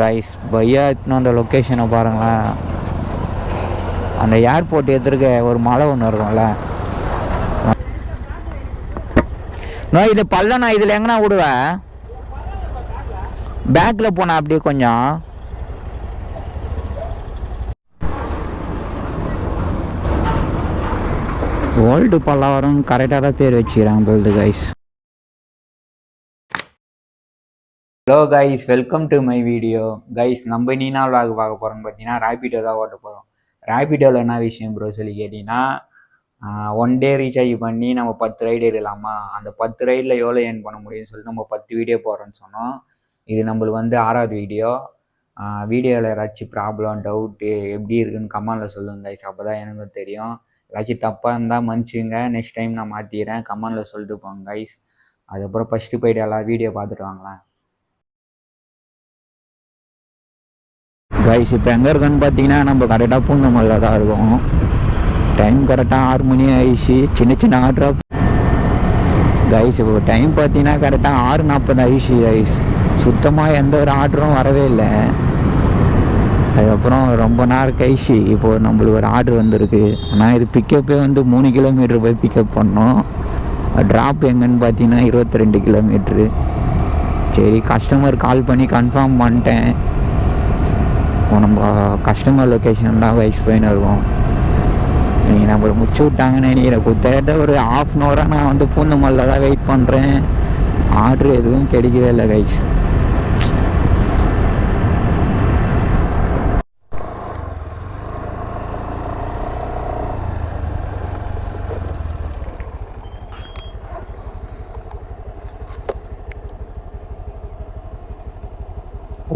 Guys பையா எடுத்துன்னு அந்த லொக்கேஷனை பாருங்களேன். அந்த ஏர்போர்ட் எதிர்க்க ஒரு மலை ஒன்று இருக்கும்ல. நோ இது பல்ல நான் இதில் எங்கண்ணா விடுவேன் பேக்கில் போனேன் அப்படியே கொஞ்சம். ஓல்டு பல்லாவரம் கரெக்டாக தான் பேர் வச்சுக்கிறாங்க build guys hello guys welcome to my video guys நம்ம நீனா vlog பார்க்க போகிறோம்னு பார்த்தீங்கன்னா ரேபிடோ தான் ஓட்ட போகிறோம் ரேபிடோவில் என்ன விஷயம் ப்ரோ சொல்லி கேட்டிங்கன்னா ஒன் டே ரீசார்ஜ் பண்ணி நம்ம பத்து ரைடு எடுக்கலாமா அந்த பத்து ரைடில் எவ்வளோ ஏர்ன் பண்ண முடியும்னு சொல்லிட்டு நம்ம பத்து வீடியோ போடுறோன்னு சொன்னோம். இது நம்மளுக்கு வந்து ஆறாவது வீடியோ வீடியோவில் ஏதாச்சும் ப்ராப்ளம் டவுட்டு எப்படி இருக்குன்னு கமெண்டில் சொல்லுங்க கைஸ் அப்போ தான் எனக்கும் தெரியும். ஏதாச்சும் தப்பாக இருந்தால் மன்னிச்சுங்க நெக்ஸ்ட் டைம் நான் மாற்றிக்கிறேன் கமெண்டில் சொல்லிட்டு போங்க கைஸ் அதுக்கப்புறம் ஃபஸ்ட்டு போயிட்டு எல்லா வீடியோ பார்த்துட்டு வாங்களேன். கைஸ் இப்போ எங்கே இருக்கோன்னு பார்த்தீங்கன்னா நம்ம கரெக்டாக பூந்தமல்ல தான் இருக்கோம். டைம் கரெக்டாக ஆறு மணி ஆயிடுச்சு. சின்ன சின்ன ஆர்டராக கைஸ் இப்போ டைம் பார்த்தீங்கன்னா கரெக்டாக ஆறு நாற்பது ஆயிடுச்சு கைஸ் சுத்தமாக எந்த ஒரு ஆர்டரும் வரவே இல்லை. அதுக்கப்புறம் ரொம்ப நேரம் கழிச்சு இப்போது நம்மளுக்கு ஒரு ஆர்டர் வந்திருக்கு. ஆனால் இது பிக்கப்பே வந்து மூணு கிலோமீட்டர் போய் பிக்கப் பண்ணோம். ட்ராப் எங்கன்னு பார்த்தீங்கன்னா இருபத்தி ரெண்டு கிலோமீட்ரு சரி கஸ்டமர் கால் பண்ணி கன்ஃபார்ம் பண்ணிட்டேன். இருக்கும். நம்ம கஸ்டமர் லொக்கேஷன் தான் வைஸ் போயின்னு இருக்கோம். நீங்கள் நம்மளை முடிச்சு விட்டாங்கன்னு நினைக்கிறேன். குத்தேட்ட ஒரு ஆஃப் அன் ஹவராக நான் வந்து பூந்தமல்ல தான் வெயிட் பண்ணுறேன் ஆர்டர் எதுவும் கிடைக்கவே இல்லை கைஸ்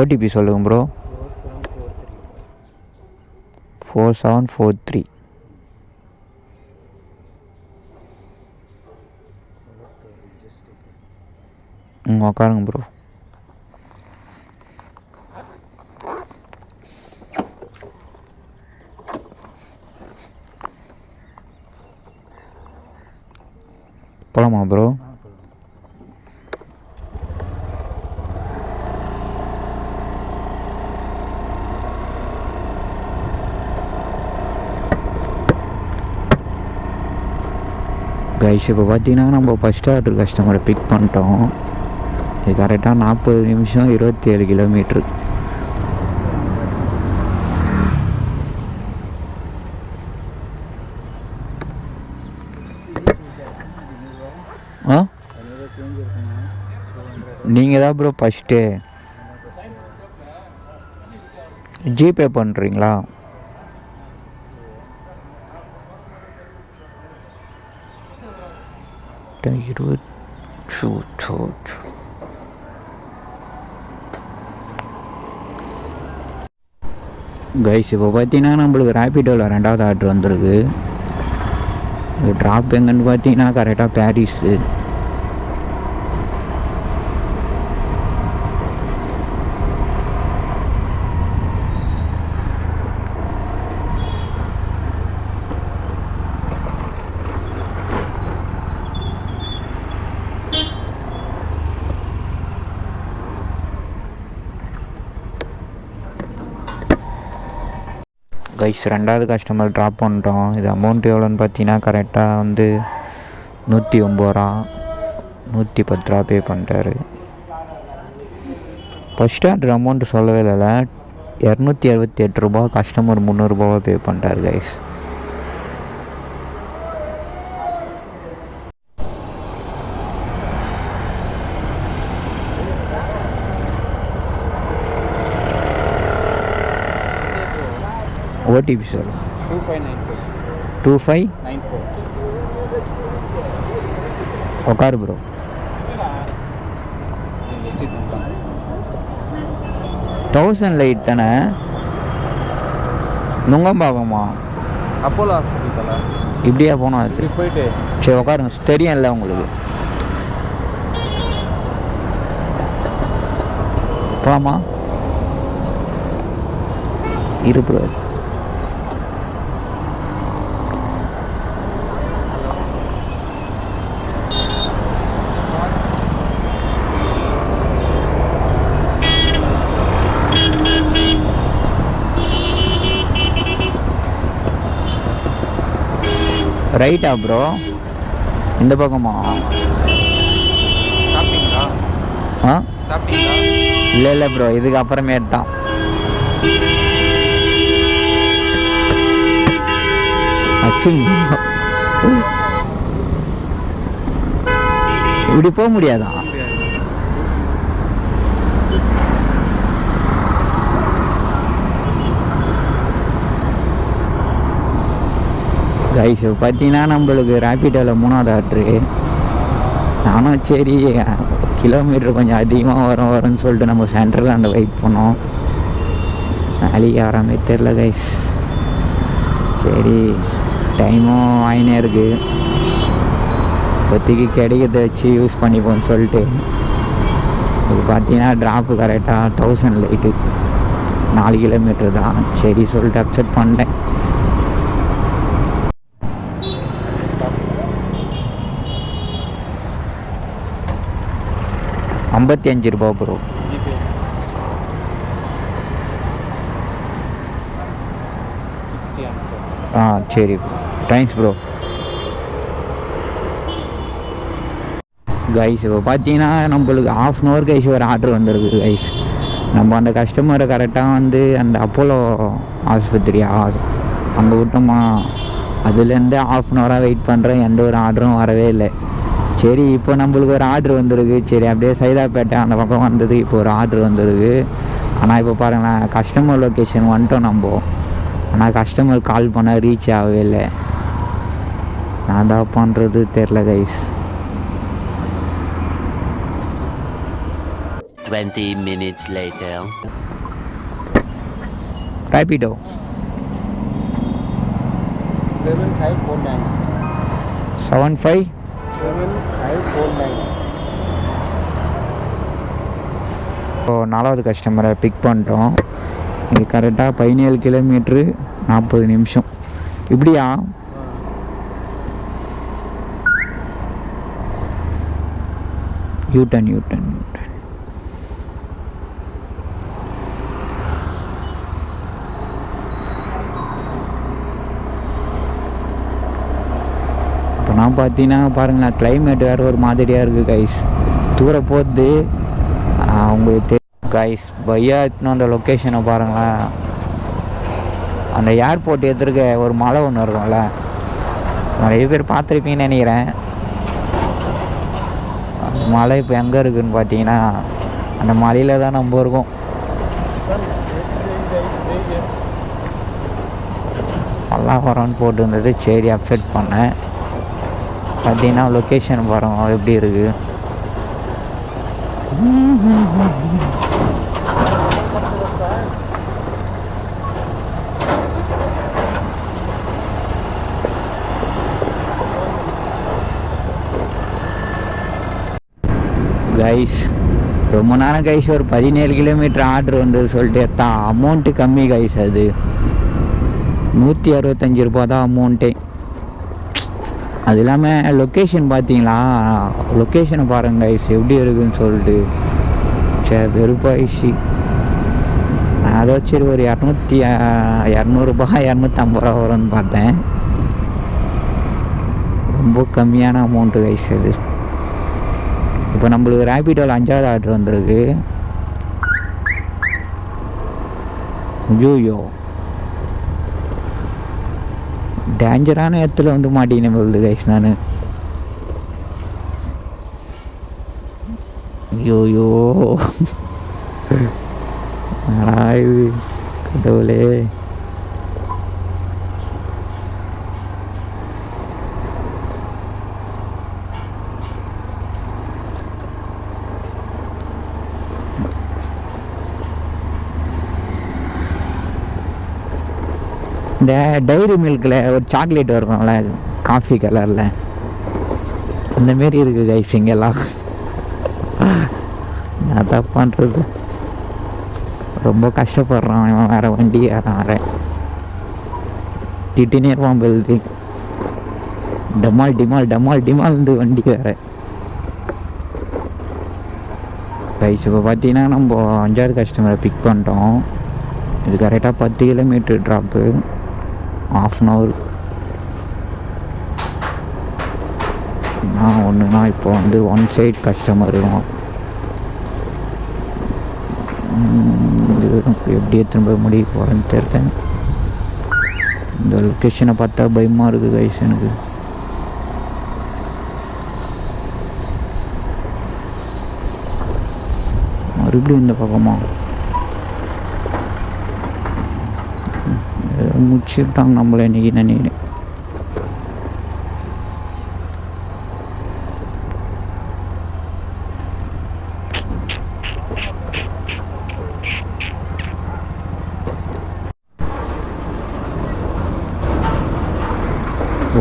ஓடிபி சொல்லுங்க bro four seven four three ம் உக்காருங்க ப்ரோ போலாமா ப்ரோ கைஸ் இப்போ பார்த்தீங்கன்னா நம்ம ஃபஸ்ட் ஆர்டர் கஸ்டமரை பிக் பண்ணிட்டோம். இது கரெக்டாக நாற்பது நிமிஷம் இருபத்தி ஏழு கிலோமீட்ரு ஆ? நீங்கள் தான் ப்ரோ ஃபஸ்ட்டு ஜிபே பண்ணுறீங்களா இருபது கைஸ் இப்போ பார்த்தீங்கன்னா நம்மளுக்கு ரேபிடோவில் ரெண்டாவது ஆர்டர் வந்திருக்கு. ட்ராப் எங்கன்னு பார்த்தீங்கன்னா கரெக்டாக பேரிஸு கைஸ் ரெண்டாவது கஸ்டமர் ட்ராப் பண்ணிட்டோம் இது அமௌண்ட் எவ்வளோன்னு பார்த்தீங்கன்னா கரெக்டாக வந்து நூற்றி ஒம்பது ரூபா நூற்றி பத்து ரூபா பே பண்ணிட்டாரு. ஃபஸ்ட் ஆர்டர் அமௌண்ட்டு சொல்லவே இல்லைல்ல. இரநூத்தி அறுபத்தி எட்டு ரூபா கஸ்டமர் முந்நூறுரூபாவா பே பண்ணிட்டாரு கைஸ் ஓடிபி சொல்லு two five nine four two five nine four உக்காரு ப்ரோ தௌசண்ட் லைட் தானே? நுங்கம்பாக்கமா அப்போலோ ஹாஸ்பிட்டல் இப்படியா போனோம் அது? போயிட்டு. சரி உட்காருங்க. தெரியும்ல உங்களுக்கு. போலாமா? இரு ப்ரோ ரைட்டா ப்ரோ இந்த பக்கமா? ஆ? இல்லை இல்லை ப்ரோ இதுக்கு அப்புறமேட்டு தான் இப்படி போக முடியாதா? கைஸ் பார்த்தீங்கன்னா நம்மளுக்கு ரேப்பிடோவில் மூணாவது ஆட்ரு நானும் சரி கிலோமீட்டர் கொஞ்சம் அதிகமாக வரும் வரும்னு சொல்லிட்டு நம்ம சென்ட்ரல் அந்த வெயிட் பண்ணோம் நாளைக்கு ஆறாமே தெரில கைஸ் சரி டைமும் ஆயினே இருக்குது இப்போதைக்கு கிடைக்கிறத வச்சு யூஸ் பண்ணிப்போம்னு சொல்லிட்டு. இது பார்த்தீங்கன்னா ட்ராப்பு கரெக்டாக தௌசண்ட் லைட்டு நாலு கிலோமீட்டர் தான். சரி சொல்லிட்டு அப்செட் பண்ணிட்டேன். ஐம்பத்தி அஞ்சு ரூபா ப்ரோ ஆ சரி தேங்க்ஸ் ப்ரோ கைஸ் இப்போ பார்த்தீங்கன்னா நம்மளுக்கு ஆஃப் அன் ஹவர் கைஸ் ஒரு ஆர்டர் வந்திருக்கு கைஸ் நம்ம அந்த கஸ்டமரை கரெக்டாக வந்து அந்த அப்போலோ ஆஸ்பத்திரியா அங்கே விட்டோமா? அதுலேருந்து ஆஃப் அன் ஹவராக வெயிட் பண்ணுறேன் எந்த ஒரு ஆர்டரும் வரவே இல்லை. சரி இப்போ நம்மளுக்கு ஒரு ஆர்டர் வந்திருக்கு. சரி அப்படியே சைதாப்பேட்டை அந்த பக்கம் வந்தது இப்போ ஒரு ஆர்டர் வந்திருக்கு. ஆனால் இப்போ பாருங்களேன் கஸ்டமர் லொக்கேஷன் வந்துட்டோம் நம்ம. ஆனால் கஸ்டமர் கால் பண்ணால் ரீச் ஆகவே இல்லை. நான் தான் பண்ணுறது தெரில guys 20 minutes later. Rapido seven five seven five four nine இப்போ நாலாவது கஸ்டமரை பிக் பண்ணிட்டோம். இது கரெக்டாக பதினேழு கிலோமீட்ரு நாற்பது நிமிஷம். இப்படியா? யூட்டன் யூட்டன் நான் பார்த்தீங்கன்னா பாருங்களேன் கிளைமேட் வேறு ஒரு மாதிரியாக இருக்குது கைஸ் தூர போகுது. அவங்களுக்கு தெரியும் கைஸ் பையா எடுத்துன்னு அந்த லொக்கேஷனை பாருங்களேன். அந்த ஏர்போர்ட் எதிர்க்க ஒரு மலை ஒன்று இருக்கும்ல. நிறைய பேர் பார்த்துருப்பீங்கன்னு நினைக்கிறேன். அந்த மலை இப்போ எங்கே இருக்குதுன்னு பார்த்தீங்கன்னா அந்த மலையில் தான் நம்ம இருக்கோம். பல்லாவரம்னு போட்டுருந்தது. சரி அப்செட் பண்ணேன். பார்த்தீங்கன்னா லொக்கேஷன் வரும். எப்படி இருக்குது கைஸ் ரொம்ப நேரம் கைஸ் ஒரு பதினேழு கிலோமீட்டர் ஆர்டர் வந்து சொல்லிட்டு தான். அமௌண்ட்டு கம்மி கைஸ் அது. நூற்றி அறுபத்தஞ்சி ரூபா தான் அமௌண்ட்டே அது இல்லாமல் லொக்கேஷன் பார்த்தீங்களா லொக்கேஷனை பாருங்க கைஸ் எப்படி இருக்குன்னு சொல்லிட்டு. சே வெறுப்பாயிடுச்சு நான் அதை சரி ஒரு இரநூத்தி இரநூறுபா இரநூத்தம்பது ரூபா வரும்னு பார்த்தேன். ரொம்ப கம்மியான அமௌண்ட்டு கைஸ் அது. இப்போ நம்மளுக்கு ரேபிடோவில் அஞ்சாவது ஆர்டர் வந்திருக்கு. ஐயோ டேஞ்சரான இடத்துல வந்து மாட்டிக்கினேன் போகுது கைஸ் நான். ஐயோயோ. கடவுளே. இந்த டைரி மில்கில் ஒரு சாக்லேட் வரும்ல காஃபி கலரில் அந்த மாரி இருக்குது கைஸ் இங்கெல்லாம். நான் தான் பண்ணுறது ரொம்ப கஷ்டப்படுறான் இவன் வேறு வண்டி ஏறான் வேறு. திட்டினே இருப்பான் பெல்தி டமால் டிமால் டமால் டிமால் இந்த வண்டி வேறு. கைஸ் இப்போ பார்த்தீங்கன்னா நம்ம அஞ்சாவது கஸ்டமரை பிக் பண்ணிட்டோம். இது கரெக்டாக பத்து kilometre drop off an hour ஒன்றுனா இப்போ வந்து ஒன் சைட் கஸ்டமர் இருக்கும் உம், இது எப்படி போகிறேன்னு தெரியல. இந்த லொக்கேஷனை பார்த்தா பயமாக இருக்குது கைஸ் எனக்கு. மறுபடியும் இந்த பக்கமாக முடிச்சுட்டாங்க நம்மளை இன்னைக்கு நினைக்கிறேன்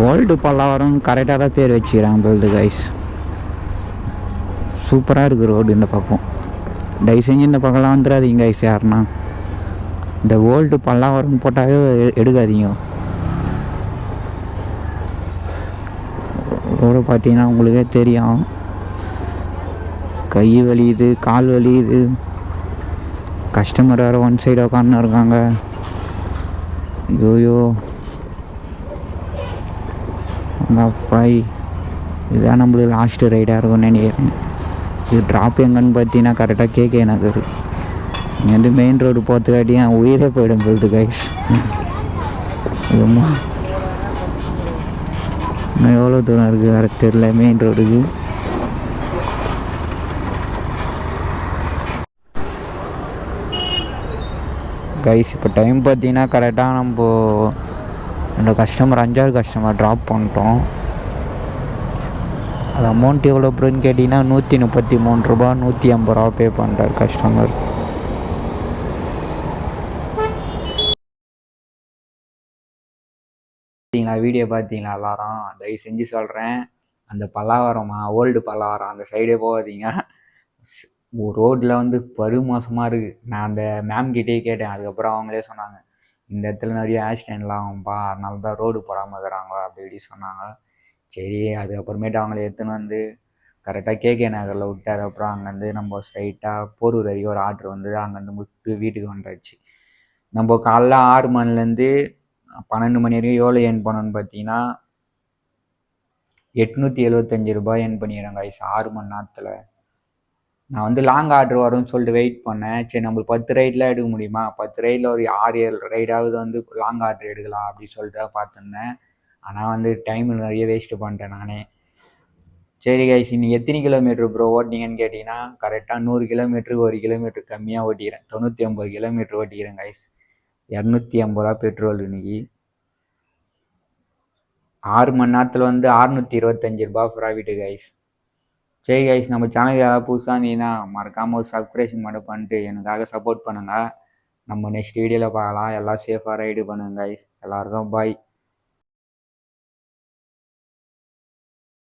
வேர்ல்டு பல்லாவரம் கரெக்டாக தான் பேர் வச்சுக்கிறாங்க வேர்ல்டு கைஸ் சூப்பராக இருக்குது ரோடு இந்த பக்கம். தயவு செஞ்சு இந்த பக்கம்லாம் வந்துடாதீங்க கைஸ் யாருன்னா. இந்த ஓல்டு பல்லாவரம் போட்டாவே எ- எடுக்காதீங்க. ரோடு பார்த்தீங்கன்னா உங்களுக்கே தெரியும். கை வலியுது கால் வலியுது. கஸ்டமர் வேறு ஒன் சைடு உட்காந்து இருக்காங்க. யோயோ அப்பாய் இதுதான் நம்மளுக்கு லாஸ்ட்டு ரைடாக இருக்கும்னு நினைக்கிறேன். இது ட்ராப் எங்கன்னு பார்த்தீங்கன்னா கரெக்டாக கேட்க எனக்கு இருக்குது இங்கேருந்து மெயின் ரோடு போகிறதுக்காட்டி என் உயிரே போயிடும் போகுது கைஸ் இன்னும் எவ்வளோ தூரம் இருக்குது வேறு தெரில மெயின் ரோடுக்கு கைஸ் இப்போ டைம் பார்த்தீங்கன்னா கரெக்டாக நம்ம அந்த கஸ்டமர் அஞ்சாவது கஸ்டமர் ட்ராப் பண்ணிட்டோம் அது அமௌண்ட் எவ்வளோ ப்ரோன்னு கேட்டிங்கன்னா நூற்றி முப்பத்தி மூணு ரூபா நூற்றி ஐம்பது ரூபா பே பண்ணுறார் கஸ்டமர் பார்த்தீங்களா வீடியோ பார்த்தீங்களா எல்லாரும்? தயவு செஞ்சு சொல்கிறேன் அந்த பல்லாவரமா ஓல்டு பல்லாவரம் அந்த சைடே போகாதீங்க. ரோட்டில் வந்து பருமோசமாக இருக்குது நான் அந்த மேம் கிட்டே கேட்டேன். அதுக்கப்புறம் அவங்களே சொன்னாங்க. இந்த இடத்துல நிறைய ஆக்சிடென்ட்லாம் ஆகும்பா. அதனால தான் ரோடு போடாமல் இருக்கிறாங்க அப்படி இப்படி சொன்னாங்க. சரி அதுக்கப்புறமேட்டு அவங்கள எடுத்துன்னு வந்து கரெக்டாக கேகே நகரில் விட்டு அதுக்கப்புறம் அங்கேருந்து நம்ம ஸ்ட்ரைட்டாக போரூர் வரைக்கும் ஒரு ஆர்டர் வந்து அங்கேருந்து முட்டு வீட்டுக்கு வந்துடுச்சு நம்ம காலைல ஆறு மணிலேருந்து பன்னெண்டு மணி வரைக்கும் எவ்வளோ ஏர்ன் பண்ணோன்னு பார்த்தீங்கன்னா எட்நூற்றி எழுபத்தஞ்சு ரூபாய் ஏர்ன் பண்ணிடுறேன் கைஸ் ஆறு மணி நேரத்தில். நான் வந்து லாங் ஆர்டர் வரும்னு சொல்லிட்டு வெயிட் பண்ணேன். சரி நம்மளுக்கு பத்து ரைட்லாம் எடுக்க முடியுமா? பத்து ரைடில் ஒரு ஆறு ஏழு ரைடாவது வந்து லாங் ஆர்டர் எடுக்கலாம் அப்படின்னு சொல்லிட்டு பார்த்துருந்தேன். ஆனால் வந்து டைம் நிறைய வேஸ்ட்டு பண்ணிட்டேன் நானே. சரி கைஸ் இன்னைக்கு எத்தனை கிலோமீட்டர் ப்ரோ ஓட்டினீங்கன்னு கேட்டிங்கன்னா கரெக்டாக நூறு கிலோமீட்டருக்கு ஒரு கிலோமீட்டர் கம்மியாக ஓட்டிக்கிறேன். தொண்ணூற்றி ஒம்பது கிலோமீட்டர் ஓட்டிக்கிறேன் கைஸ் இரநூத்தி ஐம்பது ரூபா பெட்ரோல் இன்னைக்கு. ஆறு மணி நேரத்தில் வந்து அறுநூற்றி இருபத்தஞ்சி ரூபா ப்ராஃபிட்டு கைஸ் சரி கைஸ் நம்ம சேனலுக்கு ஏதாவது புதுசாக இருந்தீங்கன்னா மறக்காமல் ஒரு சப்ஸ்கிரேஷன் மட்டும் பண்ணிட்டு எனக்காக சப்போர்ட் பண்ணுங்கள் நம்ம நெக்ஸ்ட் வீடியோவில் பார்க்கலாம். எல்லாம் சேஃபாக ரைடு பண்ணுங்க கைஸ் எல்லாருக்கும் பாய்